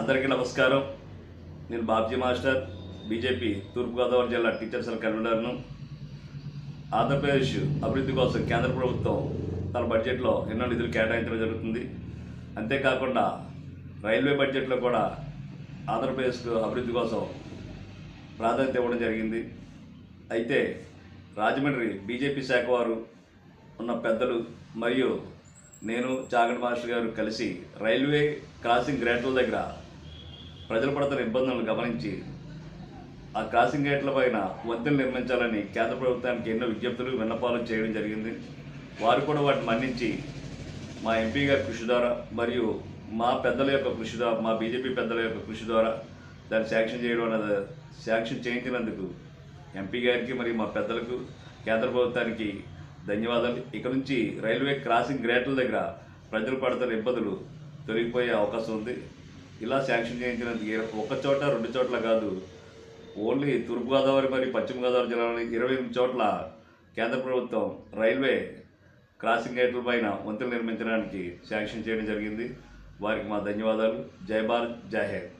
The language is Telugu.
అందరికీ నమస్కారం. నేను బాబ్జీ మాస్టర్ బీజేపీ తూర్పుగోదావరి జిల్లా టీచర్స్ కన్వీనర్ను. ఆంధ్రప్రదేశ్ అభివృద్ధి కోసం కేంద్ర ప్రభుత్వం తన బడ్జెట్లో ఎన్నో నిధులు కేటాయించడం జరుగుతుంది. అంతేకాకుండా రైల్వే బడ్జెట్లో కూడా ఆంధ్రప్రదేశ్కు అభివృద్ధి కోసం ప్రాధాన్యత ఇవ్వడం జరిగింది. అయితే రాజమండ్రి బీజేపీ శాఖ వారు ఉన్న పెద్దలు మరియు నేను చాగంటి మాస్టర్ గారు కలిసి రైల్వే క్రాసింగ్ గ్రేట్ల దగ్గర ప్రజలు పడుతున్న ఇబ్బందులను గమనించి ఆ క్రాసింగ్ గేట్ల పైన వంతెనలు నిర్మించాలని కేంద్ర ప్రభుత్వానికి ఎన్నో విజ్ఞప్తులు విన్నపాలు చేయడం జరిగింది. వారు కూడా వాటిని మన్నించి మా ఎంపీ గారి కృషి ద్వారా మరియు మా పెద్దల యొక్క కృషి ద్వారా మా బీజేపీ పెద్దల యొక్క కృషి ద్వారా దాన్ని శాంక్షన్ చేయడం అనేది శాంక్షన్ చేయించినందుకు ఎంపీ గారికి మరియు మా పెద్దలకు కేంద్ర ప్రభుత్వానికి ధన్యవాదాలు. ఇక నుంచి రైల్వే క్రాసింగ్ గ్రేట్ల దగ్గర ప్రజలు పడుతున్న ఇబ్బందులు తొలగిపోయే అవకాశం ఉంది. ఇలా శాంక్షన్ చేయించినందుకు ఒక చోట రెండు చోట్ల కాదు. ఓన్లీ తూర్పుగోదావరి మరియు పశ్చిమ గోదావరి జిల్లాలోని ఇరవై ఎనిమిది చోట్ల కేంద్ర ప్రభుత్వం రైల్వే క్రాసింగ్ గేట్ల పైన వంతులు నిర్మించడానికి శాంక్షన్ చేయడం జరిగింది. వారికి మా ధన్యవాదాలు. జై భారత్ జై హింద్.